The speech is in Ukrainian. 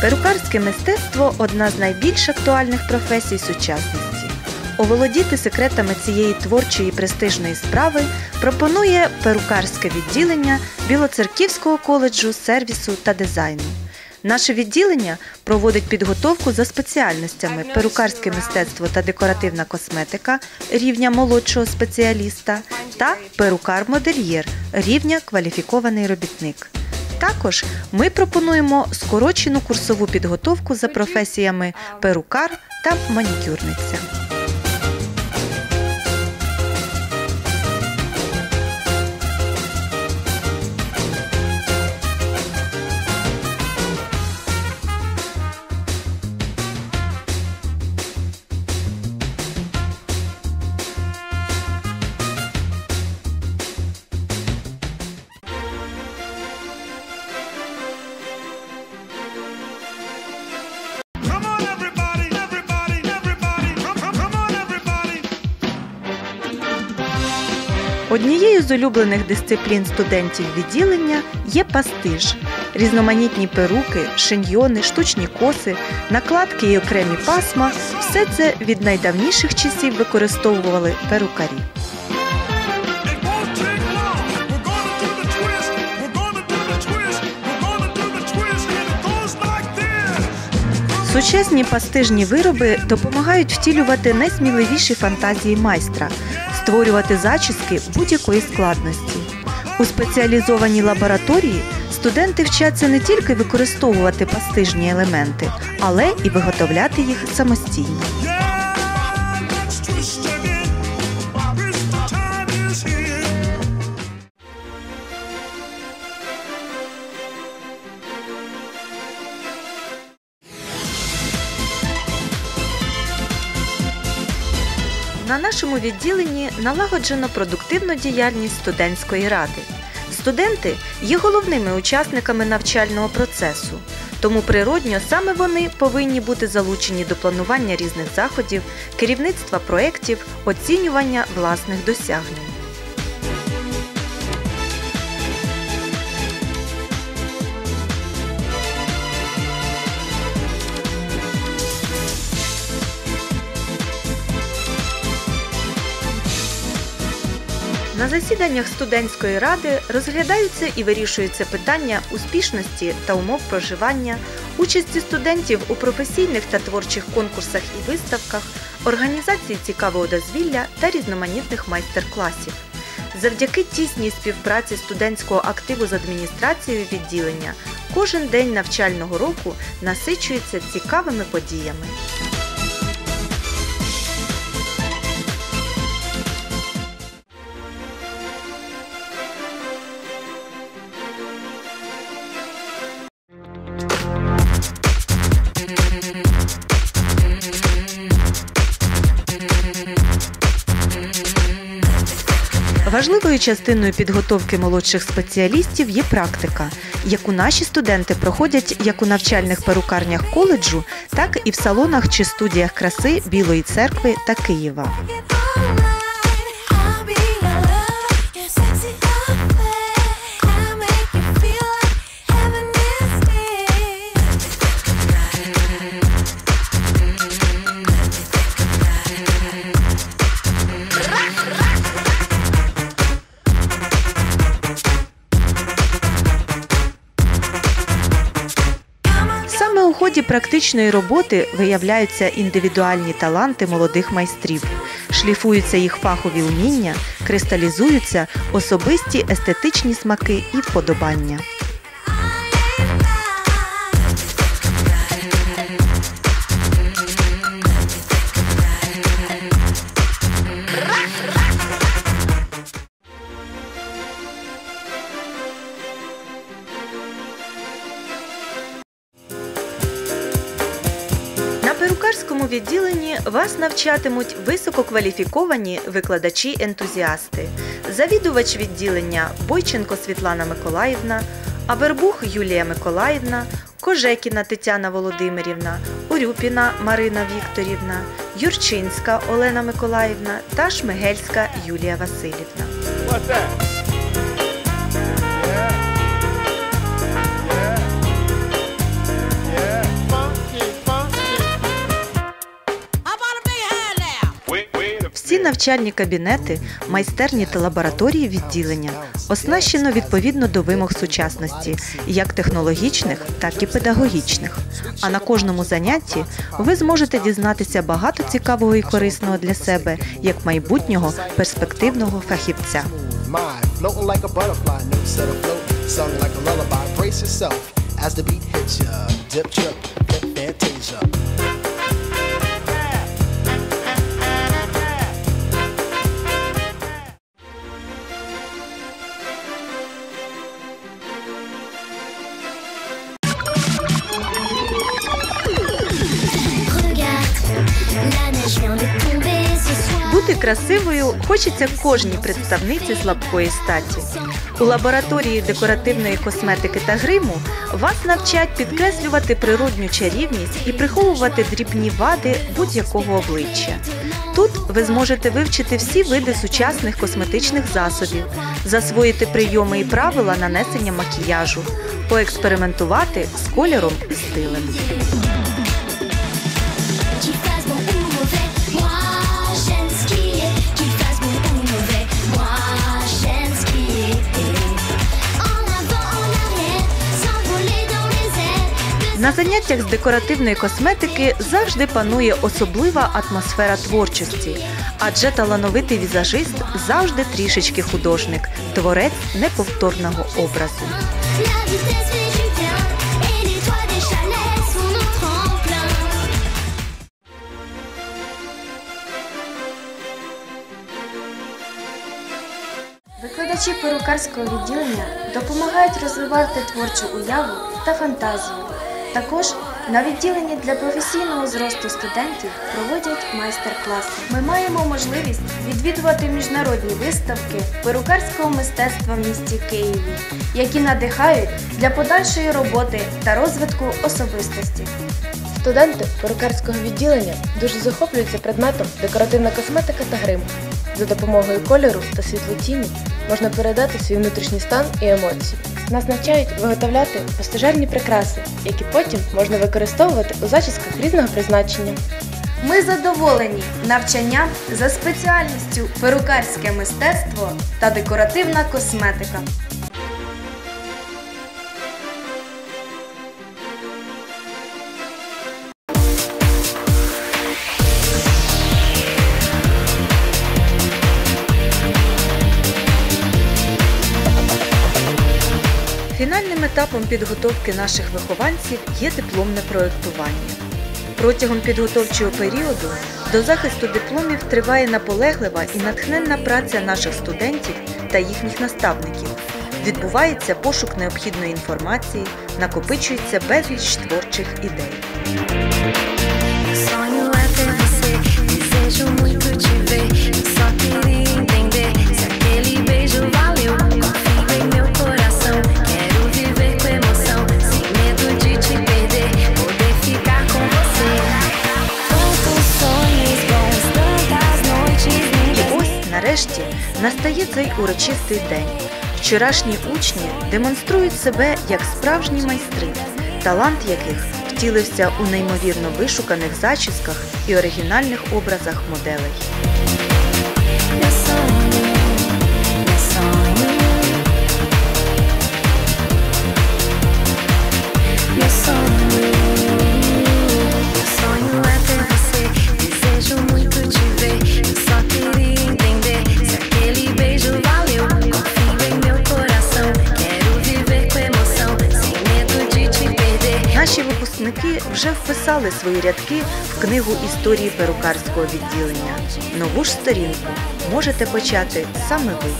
Перукарське мистецтво одна з найбільш актуальних професій сучасності. Оволодіти секретами цієї творчої престижної справи пропонує перукарське відділення Білоцерківського коледжу сервісу та дизайну. Наше відділення проводить підготовку за спеціальностями перукарське мистецтво та декоративна косметика рівня молодшого спеціаліста та перукар-модельєр рівня кваліфікований робітник. Також ми пропонуємо скорочену курсову підготовку за професіями перукар та манікюрниця. Однією з улюблених дисциплін студентів відділення є пастиж. Різноманітні перуки, шиньйони, штучні коси, накладки і окремі пасма все це від найдавніших часів використовували перукарі. Сучасні пастижні вироби допомагають втілювати найсміливіші фантазії майстра, створювати зачіски будь-якої складності. У спеціалізованій лабораторії студенти вчаться не тільки використовувати пастижні елементи, але і виготовляти їх самостійно. Нашому відділенні налагоджено продуктивну діяльність студентської ради. Студенти є головними учасниками навчального процесу, тому природньо саме вони повинні бути залучені до планування різних заходів, керівництва проєктів, оцінювання власних досягнень. На засіданнях студентської ради розглядаються і вирішуються питання успішності та умов проживання, участі студентів у професійних та творчих конкурсах і виставках, організації цікавого дозвілля та різноманітних майстер-класів. Завдяки тісній співпраці студентського активу з адміністрацією відділення кожен день навчального року насичується цікавими подіями. Важливою частиною підготовки молодших спеціалістів є практика, яку наші студенти проходять як у навчальних перукарнях коледжу, так і в салонах чи студіях краси Білої церкви та Києва. У ході практичної роботи виявляються індивідуальні таланти молодих майстрів, шліфуються їх фахові уміння, кристалізуються особисті естетичні смаки і вподобання. Вас навчатимуть висококваліфіковані викладачі-ентузіасти, завідувач відділення Бойченко Світлана Миколаївна, Авербух Юлія Миколаївна, Кожекіна Тетяна Володимирівна, Урюпіна Марина Вікторівна, Юрчинська Олена Миколаївна та Шмигельська Юлія Васильівна. Навчальні кабінети, майстерні та лабораторії відділення оснащено відповідно до вимог сучасності, як технологічних, так і педагогічних. А на кожному занятті ви зможете дізнатися багато цікавого і корисного для себе як майбутнього перспективного фахівця. As the beat hits ya. Dip, trip, fantasia. Красивою хочеться кожній представниці слабкої статі. У лабораторії декоративної косметики та гриму вас навчать підкреслювати природню чарівність і приховувати дрібні вади будь-якого обличчя. Тут ви зможете вивчити всі види сучасних косметичних засобів, засвоїти прийоми і правила нанесення макіяжу, поекспериментувати з кольором і стилем. На заняттях з декоративної косметики завжди панує особлива атмосфера творчості, адже талановитий візажист завжди трішечки художник, творець неповторного образу. Викладачі перукарського відділення допомагають розвивати творчу уяву та фантазію. Також на відділенні для професійного зросту студентів проводять майстер-класи. Ми маємо можливість відвідувати міжнародні виставки перукарського мистецтва в місті Києві, які надихають для подальшої роботи та розвитку особистості. Студенти перукарського відділення дуже захоплюються предметом декоративна косметика та грим. За допомогою кольору та світлотіні можна передати свій внутрішній стан і емоції. Нас навчають виготовляти постежерні прикраси, які потім можна використовувати у зачісках різного призначення. Ми задоволені навчанням за спеціальністю перукарське мистецтво та декоративна косметика. Етапом підготовки наших вихованців є дипломне проєктування. Протягом підготовчого періоду до захисту дипломів триває наполеглива і натхненна праця наших студентів та їхніх наставників. Відбувається пошук необхідної інформації, накопичується безліч творчих ідей. Урочистий день. Вчорашні учні демонструють себе як справжні майстри, талант яких втілився у неймовірно вишуканих зачісках і оригінальних образах моделей. Вписали свої рядки в книгу історії перукарського відділення. Нову ж сторінку можете почати саме ви.